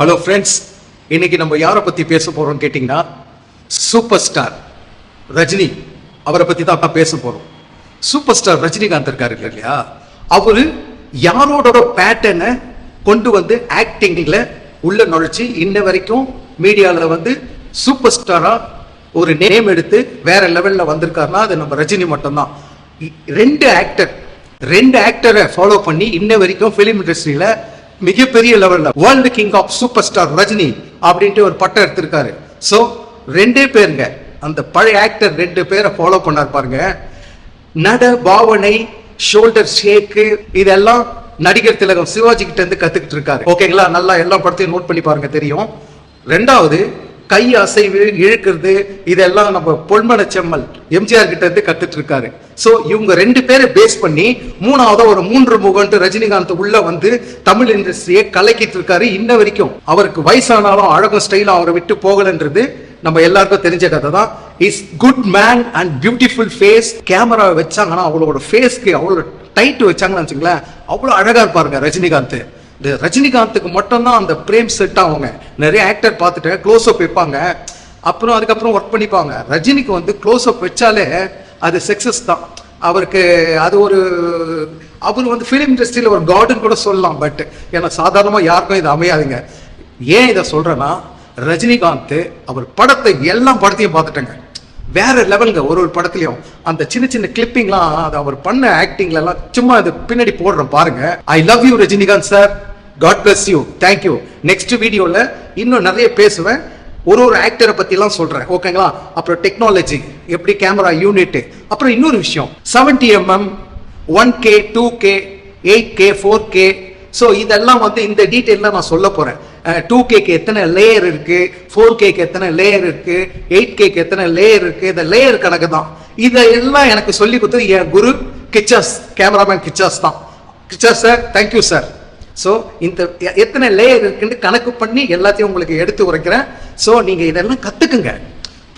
Hello friends இன்னைக்கு நம்ம யாரை பத்தி பேச போறோம் கேட்டிங்கன்னா சூப்பர் ஸ்டார் ரஜினி அவரை பத்தி தான் பேச போறோம். சூப்பர் ஸ்டார் ரஜினிகாந்த் இருக்காரு இல்லையா? அவர் யாரோட பேட்டர்னை கொண்டு வந்து ஆக்டிங்ல உள்ள நுழைச்சி இன்ன வரைக்கும் மீடியாவில் வந்து சூப்பர் ஸ்டாரா ஒரு நேம் எடுத்து வேற லெவல்ல வந்திருக்காருன்னா அது நம்ம ரஜினி மட்டும்தான். இ- ரெண்டு ஆக்டர் ரெண்டு ஆக்டரை ஃபாலோ பண்ணி இன்ன வரைக்கும் ஃபிலிம் இண்டஸ்ட்ரியில் மிகப்பெரிய லெவல்ல world king of super star Rajini அப்படின்ட்டு ஒரு பட்டம் எடுத்திருக்காரு. ஸோ ரெண்டே பேருங்க. அந்த பழைய ஆக்டர் ரெண்டு பேரை ஃபாலோ பண்ணார் பாருங்க. நட பாவனை ஷோல்டர் ஷேக்கு இதெல்லாம் நடிகர் திலகம் சிவாஜி கிட்ட இருந்து கத்துக்கிட்டு இருக்காரு. ஓகேங்களா? நல்லா எல்லா படத்தையும் நோட் பண்ணி பாருங்க தெரியும். ரெண்டாவது கை அசைவு இழுக்கிறது இதெல்லாம் நம்ம பொன்மன செம்மல் எம்ஜிஆர் கிட்ட இருந்து கத்துட்டு இருக்காரு. சோ இவங்க ரெண்டு பேரை பேஸ் பண்ணி மூணாவதா ஒரு மூன்று முகன்ட்டு ரஜினிகாந்த் உள்ள வந்து தமிழ் இண்டஸ்ட்ரியை கலக்கிட்டு இருக்காரு இன்ன வரைக்கும். அவருக்கு வயசானாலும் அழகும் ஸ்டைலும் அவரை விட்டு போகலன்றது நம்ம எல்லாருக்கும் தெரிஞ்ச கதை தான். Is good man and beautiful face கேமராவை வச்சாங்கன்னா அவளோட ஃபேஸ்க்கு அவ்வளோ டைட் வச்சாங்கன்னு வச்சுங்களேன் அவ்வளோ அழகா இருப்பாருங்க ரஜினிகாந்த். இந்த ரஜினிகாந்துக்கு மட்டும்தான் அந்த பிரேம் செட் ஆகுங்க. நிறைய ஆக்டர் பார்த்துட்டு க்ளோஸ் அப் வைப்பாங்க. அப்புறம் அதுக்கப்புறம் ஒர்க் பண்ணிப்பாங்க. ரஜினிக்கு வந்து க்ளோஸ் அப் வச்சாலே அது சக்சஸ் தான். அவருக்கு அது ஒரு அவர் வந்து ஃபிலிம் இண்டஸ்ட்ரியில் ஒரு கார்டன் கூட சொல்லலாம் பட் ஏன்னா சாதாரணமாக யாருக்கும் இது அமையாதுங்க. ஏன் இதை சொல்கிறேன்னா ரஜினிகாந்த் அவர் படத்தை எல்லா படத்தையும் பார்த்துட்டேங்க. வேற லெவலுங்க ஒரு ஒரு படத்துலயும். அந்த சின்ன சின்ன கிளிப்பிங்லாம் அது அவர் பண்ண ஆக்டிங்ல எல்லாம் சும்மா அது பின்னாடி போடுறோம் பாருங்க. I love you Rajinikanth sir god bless you thank you next வீடியோல இன்னும் நிறைய பேசுவேன். ஒரு ஒரு ஆக்டரை பற்றிலாம் சொல்கிறேன் சொல்றேன் ஓகேங்களா அப்புறம் டெக்னாலஜி எப்படி கேமரா யூனிட் அப்புறம் இன்னொரு விஷயம். 70 MM one K two K eight K four K so இதெல்லாம் வந்து இந்த டீட்டெயிலாம் நான் சொல்ல போறேன். டூ கேக்கு எத்தனை லேயர் இருக்கு ஃபோர் கேக்கு எத்தனை லேயர் இருக்கு எயிட் கேக்கு எத்தனை லேயர் இருக்கு இந்த லேயர் கணக்கு தான். இதெல்லாம் எனக்கு சொல்லி கொடுத்தது என் குரு கிச்சாஸ் கேமராமேன் கிச்சஸ் தான். Kichchas sir thank you sir so இந்த எத்தனை லேயர் இருக்குன்னு கணக்கு பண்ணி எல்லாத்தையும் உங்களுக்கு எடுத்து உரைக்கிறேன். ஸோ நீங்கள் இதெல்லாம் கற்றுக்குங்க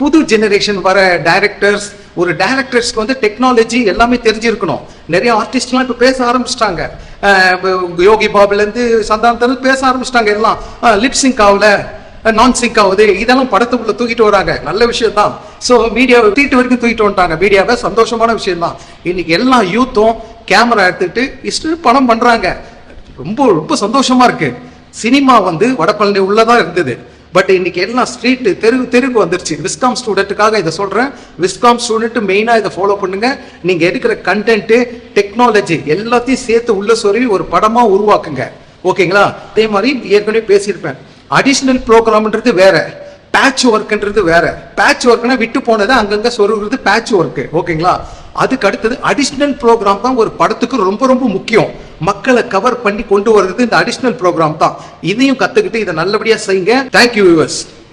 புது ஜெனரேஷன் வர டைரக்டர்ஸ் ஒரு டைரக்டர்ஸ்க்கு வந்து டெக்னாலஜி எல்லாமே தெரிஞ்சிருக்கணும். நிறைய ஆர்டிஸ்ட்லாம் இப்போ பேச ஆரம்பிச்சிட்டாங்க. யோகி பாபுலேருந்து சந்தானத்தில் பேச ஆரம்பிச்சிட்டாங்க எல்லாம். லிப் சிங்க் ஆகல நான் சிங்க் ஆகுது. இதெல்லாம் படத்துக்குள்ள தூக்கிட்டு வராங்க. நல்ல விஷயம் தான் ஸோ மீடியாவை தூக்கிட்டு வரைக்கும் தூக்கிட்டு வந்துட்டாங்க. மீடியாவை சந்தோஷமான விஷயம் தான் இன்னைக்கு எல்லா யூத்தும் கேமரா எடுத்துட்டு இஷ்டம் படம் பண்ணுறாங்க ரொம்ப ரொம்ப சந்தோஷமா இருக்கு. சினிமா வந்து வடபழனி உள்ளதா இருந்தது. பட் இன்னைக்கு எல்லாம் ஸ்ட்ரீட் தெரு தெருக்கு வந்துருச்சு. விஸ்காம் ஸ்டூடெண்ட்டுக்காக இதை சொல்றேன். விஸ்காம் ஸ்டூடெண்ட் மெயினா இதை ஃபாலோ பண்ணுங்க. நீங்க எடுக்கிற கண்டென்ட் டெக்னாலஜி எல்லாத்தையும் சேர்த்து உள்ள சொருவி ஒரு படமா உருவாக்குங்க. ஓகேங்களா? அதே மாதிரி ஏற்கனவே பேசியிருப்பேன். அடிஷ்னல் ப்ரோக்ராம்ன்றது வேற. பேட்ச் ஒர்க்ன்றது வேற. பேட்ச் ஒர்க்னா விட்டு போனதை அங்கங்க சொருகிறது பேட்ச் ஒர்க் ஓகேங்களா? அதுக்கு அடுத்தது அடிஷ்னல் ப்ரோக்ராம் தான் ஒரு படத்துக்கு ரொம்ப ரொம்ப முக்கியம். மக்களை கவர் பண்ணி கொண்டு வர்றது இந்த அடிஷனல் ப்ரோக்ராம் தான். இதையும் கத்துக்கிட்டு இதை நல்லபடியா செய்யுங்க. Thank you viewers